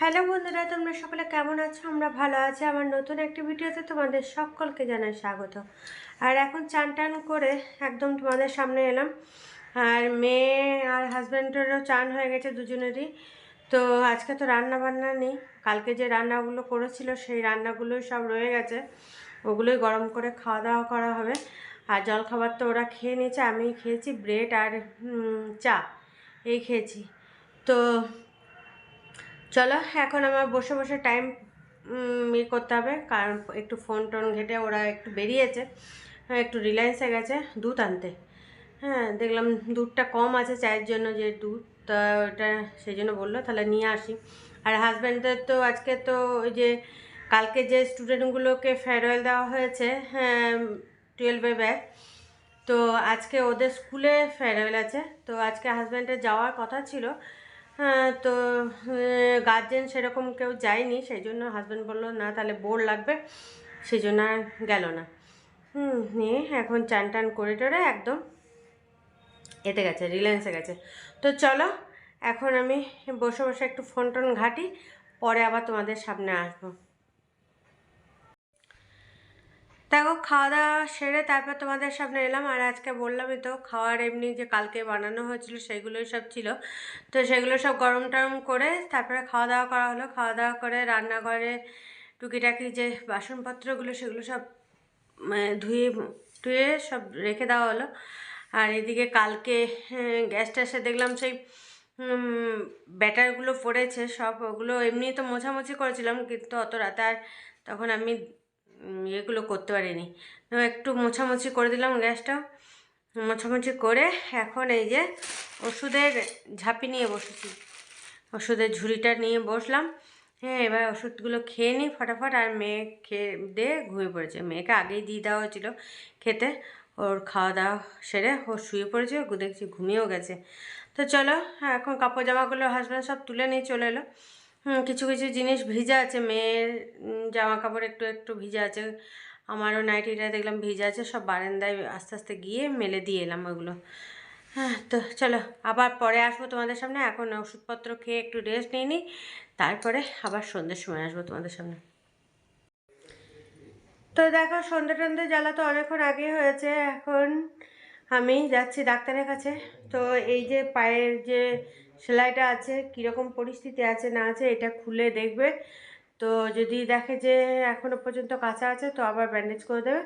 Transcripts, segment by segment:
Hello বন্ধুরা, তোমরা সকলে কেমন আছো? আমরা ভালো আছি। আমার নতুন একটি ভিডিওতে তোমাদের সকলকে জানাই স্বাগত। আর এখন চান টান করে একদম তোমাদের সামনে এলাম। আর মেয়ে আর হাজব্যান্ডেরও চান হয়ে গেছে দুজনেরই। তো আজকে তো রান্না বান্না নেই। কালকে যে রান্নাগুলো করেছিল, সেই রান্নাগুলোই সব রয়ে গেছে। ওগুলোই গরম করে খাওয়া দাওয়া করা হবে। আর জল খাবার তো ওরা খেয়ে নিয়েছে আমি খেয়েছি। ব্রেড আর চা, এই খেয়েছি। তো চলো এখন আমার বসে বসে টাইম ইয়ে করতে হবে। কারণ একটু ফোন টোন ঘেটে ওরা একটু বেরিয়েছে। হ্যাঁ, একটু রিলায়েন্সে গেছে দুধ আনতে। হ্যাঁ দেখলাম দুধটা কম আছে চায়ের জন্য যে দুধ তা ওটা সেই জন্য বলল তাহলে নিয়ে আসি। আর হাজব্যান্ডদের তো আজকে তো ওই যে কালকে যে স্টুডেন্টগুলোকে ফেয়ারওয়েল দেওয়া হয়েছে হ্যাঁ টুয়েলভে ব্যাগ তো আজকে ওদের স্কুলে ফেয়ারওয়েল আছে। তো আজকে হাজব্যান্ডের যাওয়ার কথা ছিল। হ্যাঁ, তো গার্জেন সেরকম কেউ যায়নি সেই জন্য হাজব্যান্ড বলল, না, তাহলে বোর লাগবে। সেই জন্য আর গেল না। হুম, নিয়ে এখন চান টান করে টরে একদম এতে গেছে, রিলায়েন্সে গেছে। তো চলো, এখন আমি বসে বসে একটু ফোন টোন ঘাঁটি, পরে আবার তোমাদের সামনে আসব। দেখো খাওয়া দাওয়া সেরে তারপর তোমাদের সামনে এলাম। আর আজকে বললামই তো, খাওয়ার এমনি যে কালকে বানানো হয়েছিল সেগুলোই সব ছিল। তো সেগুলো সব গরম টরম করে তারপরে খাওয়া দাওয়া করা হলো। খাওয়া দাওয়া করে রান্নাঘরে টুকিটাকি যে বাসনপত্রগুলো সেগুলো সব ধুয়ে টুয়ে সব রেখে দেওয়া হলো। আর এদিকে কালকে গ্যাস ট্যাসে দেখলাম সেই ব্যাটারগুলো পড়েছে সব। ওগুলো এমনি তো মোছামুছি করেছিলাম, কিন্তু অত রাতে আর তখন আমি এগুলো করতে পারিনি। একটু মোছামুছি করে দিলাম গ্যাসটা। মোছামুছি করে এখন এই যে ওষুধের ঝাঁপি নিয়ে বসেছি। ওষুধের ঝুড়িটা নিয়ে বসলাম। হ্যাঁ এবার ওষুধগুলো খেয়ে নিই ফটাফট। আর মেয়ে খেয়ে দিয়ে ঘুমিয়ে পড়েছে। মেয়েকে আগেই দিয়ে দেওয়া হয়েছিল খেতে। ওর খাওয়া দাওয়া সেরে ও শুয়ে পড়েছে। ও দেখছি ঘুমিয়েও গেছে। তো চলো হ্যাঁ, এখন কাপড় জামাগুলো হাজব্যান্ড সব তুলে নিয়ে চলে এলো। কিছু কিছু জিনিস ভিজা আছে। মেয়ের জামা কাপড় একটু একটু ভিজা আছে। আমারও নাইটিটা দেখলাম ভিজা আছে, সব বারান্দায় আস্তে আস্তে গিয়ে মেলে দিয়ে এলাম ওগুলো। হ্যাঁ তো চলো, আবার পরে আসব তোমাদের সামনে। এখন ওষুধপত্র খেয়ে একটু রেস্ট নিয়ে নিই। তারপরে আবার সন্ধ্যের সময় আসব তোমাদের সামনে। তো দেখো, সন্ধ্যে টন্ধে জ্বালা তো অনেকক্ষণ আগে হয়েছে। এখন আমি যাচ্ছি ডাক্তারের কাছে। তো এই যে পায়ের যে সেলাইটা আছে, কীরকম পরিস্থিতি আছে, না আছে, এটা খুলে দেখবে। তো যদি দেখে যে এখনও পর্যন্ত কাঁচা আছে, তো আবার ব্যান্ডেজ করে দেবে।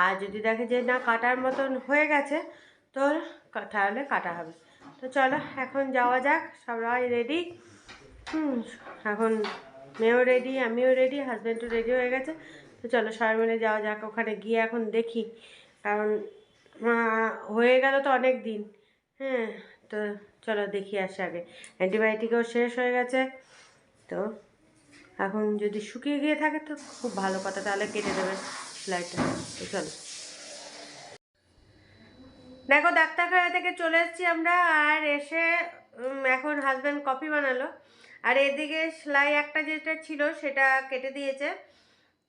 আর যদি দেখে যে না, কাটার মতন হয়ে গেছে, তো তাহলে কাটা হবে। তো চলো, এখন যাওয়া যাক, সবাই রেডি হুম, এখন মেয়েও রেডি আমিও রেডি হাজব্যান্ডও রেডি হয়ে গেছে। তো চলো, সবাই মিলে যাওয়া যাক, ওখানে গিয়ে এখন দেখি। কারণ হয়ে গেল তো অনেক দিন। হ্যাঁ তো চলো দেখি আসে আগে। অ্যান্টিবায়োটিকও শেষ হয়ে গেছে। তো এখন যদি শুকিয়ে গিয়ে থাকে তো খুব ভালো কথা তাহলে কেটে দেবে সেলাইটা। তো চলো। দেখো, ডাক্তারখানা থেকে চলে এসেছি আমরা, আর এসে এখন হাজব্যান্ড কফি বানালো। আর এদিকে সেলাই একটা যেটা ছিল, সেটা কেটে দিয়েছে।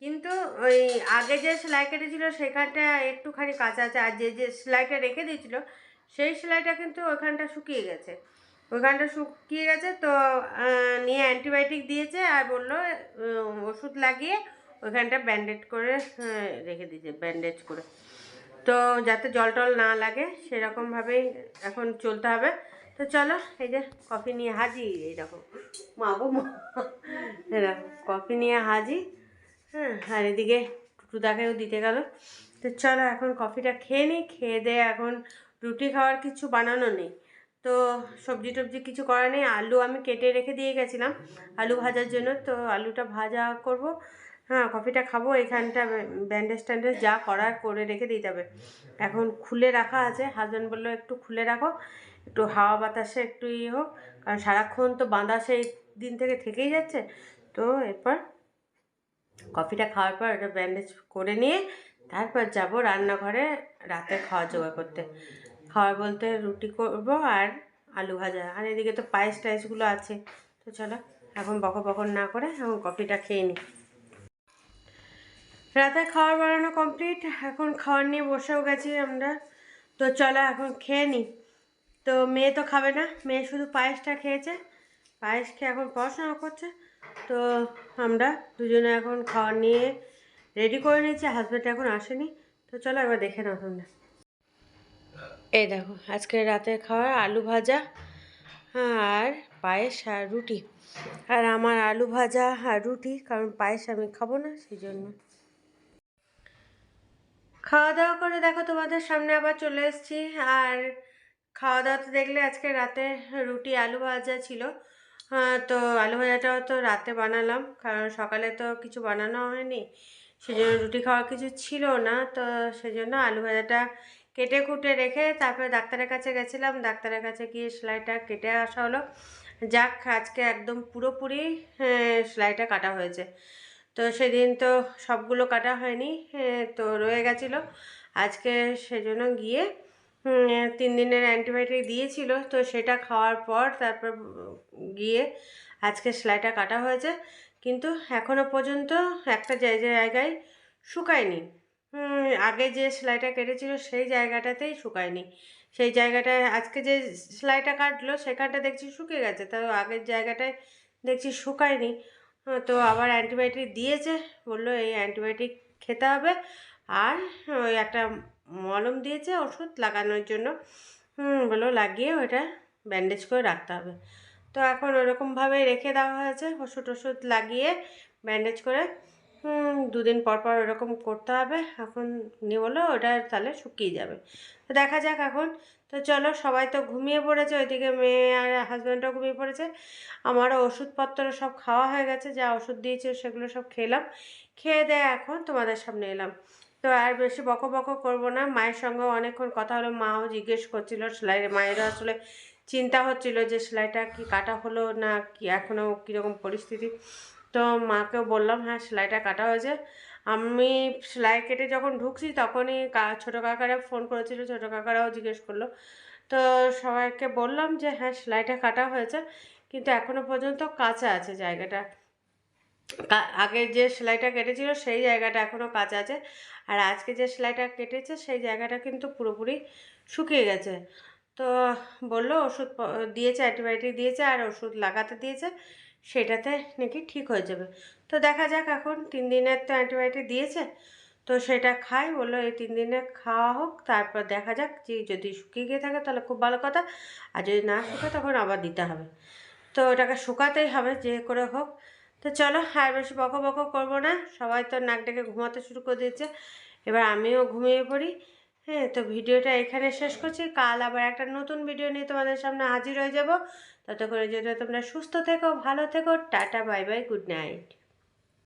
কিন্তু ওই আগে যে সেলাই কেটেছিল, সেখানটা একটুখানি কাঁচা আছে। আর যে যে সেলাইটা রেখে দিয়েছিল সেই সেলাইটা কিন্তু ওইখানটা শুকিয়ে গেছে। ওইখানটা শুকিয়ে গেছে তো নিয়ে অ্যান্টিবায়োটিক দিয়েছে আর বলল ওষুধ লাগিয়ে ওইখানটা ব্যান্ডেজ করে রেখে দিয়েছে, ব্যান্ডেজ করে। তো যাতে জল টল না লাগে, সেরকমভাবেই এখন চলতে হবে। তো চলো, এই যে কফি নিয়ে হাজি এইরকম। মা গো, মা। কফি নিয়ে হাজি হ্যাঁ আর এদিকে টুটুদাকেও দিতে গেল। তো চলো, এখন কফিটা খেয়ে নিই, খেয়ে দিয়ে এখন রুটি খাওয়ার কিছু বানানো নেই। তো সবজি টবজি কিছু করা নেই। আলু আমি কেটে রেখে দিয়ে গেছিলাম আলু ভাজার জন্য। তো আলুটা ভাজা করব। হ্যাঁ কফিটা খাব। এখানটা ব্যান্ডেজ ট্যান্ডেজ যা করার করে রেখে দিতে হবে। এখন খুলে রাখা আছে। হাজব্যান্ড বলল, একটু খুলে রাখো। একটু হাওয়া বাতাসে একটু ইয়ে হোক। কারণ সারাক্ষণ তো বাঁধা সেই দিন থেকে থেকেই যাচ্ছে। তো এরপর কফিটা খাওয়ার পর ওটা ব্যান্ডেজ করে নিয়ে তারপর যাব রান্নাঘরে রাতে খাওয়া জোগাড় করতে। খাওয়ার বলতে রুটি করব আর আলু ভাজা। আর এদিকে তো পায়েস টায়েসগুলো আছে। তো চলো, এখন বকর বকর না করে এখন কফিটা খেয়ে নিই রাতে খাওয়ার বানানো কমপ্লিট এখন খাওয়ার নিয়ে বসেও গেছি আমরা। তো চলো, এখন খেয়ে নিই তো মেয়ে তো খাবে না, মেয়ে শুধু পায়েসটা খেয়েছে। পায়েস খেয়ে এখন পড়াশোনা করছে। তো আমরা দুজনে এখন খাওয়ার নিয়ে রেডি করে নিয়েছি হাজব্যান্ড এখন আসেনি। তো চলো, একবার দেখে নাও তোমরা। এই দেখো, আজকে রাতের খাওয়া আলু ভাজা আর পায়েস আর রুটি। আর আমার আলু ভাজা আর রুটি, কারণ পায়েস আমি খাব না সেই জন্য খাওয়া দাওয়া করে দেখো তোমাদের সামনে আবার চলে এসেছি। আর খাওয়া দাওয়াতে দেখলে আজকে রাতে রুটি আলু ভাজা ছিল। তো আলু ভাজাটাও তো রাতে বানালাম, কারণ সকালে তো কিছু বানানো হয়নি। সেজন্য রুটি খাওয়ার কিছু ছিল না, তো সেজন্য আলু ভাজাটা কেটে কুটে রেখে তারপরে ডাক্তারের কাছে গেছিলাম। ডাক্তারের কাছে গিয়ে সেলাইটা কেটে আসা হলো। যাক আজকে একদম পুরোপুরি সেলাইটা কাটা হয়েছে। তো সেদিন তো সবগুলো কাটা হয়নি হ্যাঁ, তো রয়ে গেছিল। আজকে সেজন্য গিয়ে তিন দিনের অ্যান্টিবায়োটিক দিয়েছিল। তো সেটা খাওয়ার পর তারপর গিয়ে আজকে সেলাইটা কাটা হয়েছে। কিন্তু এখনও পর্যন্ত একটা জায়- জায়গায় শুকায়নি। আগে যে সেলাইটা কেটেছিল সেই জায়গাটাতেই শুকায়নি। সেই জায়গাটায় আজকে যে সেলাইটা কাটলো সেখানটা দেখছি শুকিয়ে গেছে, তো আগের জায়গাটায় দেখছি শুকায়নি। তো আবার অ্যান্টিবায়োটিক দিয়েছে, বলল এই অ্যান্টিবায়োটিক খেতে হবে। আর ওই একটা মলম দিয়েছে ওষুধ লাগানোর জন্য। বলল লাগিয়ে ওটা ব্যান্ডেজ করে রাখতে হবে। তো এখন ওরকমভাবেই রেখে দেওয়া হয়েছে, ওষুধ ওষুধ লাগিয়ে ব্যান্ডেজ করে দুদিন পর পর ওরকম করতে হবে। এখন বলল ওটা তাহলে শুকিয়ে যাবে। তো দেখা যাক এখন। তো চলো, সবাই তো ঘুমিয়ে পড়েছে, ওইদিকে মেয়ে আর হাজব্যান্ডও ঘুমিয়ে পড়েছে। আমারও ওষুধপত্র সব খাওয়া হয়ে গেছে, যা ওষুধ দিয়েছে সেগুলো সব খেলাম। খেয়ে দেয় এখন তোমাদের সামনে এলাম। তো আর বেশি বকো বকো করব না। মায়ের সঙ্গে অনেকক্ষণ কথা হলো, মাও জিজ্ঞেস করছিল সেলাই মায়েরও আসলে চিন্তা হচ্ছিল যে সেলাইটা কি কাটা হলো না কি এখনও কীরকম পরিস্থিতি। তো মাকেও বললাম হ্যাঁ সেলাইটা কাটা হয়েছে। আমি সেলাই কেটে যখন ঢুকছি তখনই ছোটো কাকারা ফোন করেছিল, ছোটো কাকারাও জিজ্ঞেস করল। তো সবাইকে বললাম যে হ্যাঁ সেলাইটা কাটা হয়েছে, কিন্তু এখনও পর্যন্ত কাঁচা আছে জায়গাটা। আগে যে সেলাইটা কেটেছিল সেই জায়গাটা এখনও কাঁচা আছে, আর আজকে যে সেলাইটা কেটেছে সেই জায়গাটা কিন্তু পুরোপুরি শুকিয়ে গেছে। তো বলল, ওষুধ দিয়েছে, অ্যান্টিবায়োটিক দিয়েছে, আর ওষুধ লাগাতে দিয়েছে। সেটাতে নাকি ঠিক হয়ে যাবে। তো দেখা যাক এখন তিন দিনের তো অ্যান্টিবায়োটিক দিয়েছে, তো সেটা খাই, বলল এই তিন দিনে খাওয়া হোক, তারপর দেখা যাক যে যদি শুকিয়ে গিয়ে থাকে তাহলে খুব ভালো কথা, আর যদি না শুকায় তখন আবার দিতে হবে। তো ওটাকে শুকাতেই হবে যে করে হোক। তো চলো আর বেশি বকো বকো করব না, সবাই তো নাক ডেকে ঘুমাতে শুরু করে দিয়েছে, এবার আমিও ঘুমিয়ে পড়ি। হ্যাঁ তো ভিডিওটা এখানে শেষ করছি, কাল আবার একটা নতুন ভিডিও নিয়ে তোমাদের সামনে হাজির হয়ে যাব। ততক্ষণে জন্য তোমরা সুস্থ থেকো ভালো থেকো tata bye bye good night.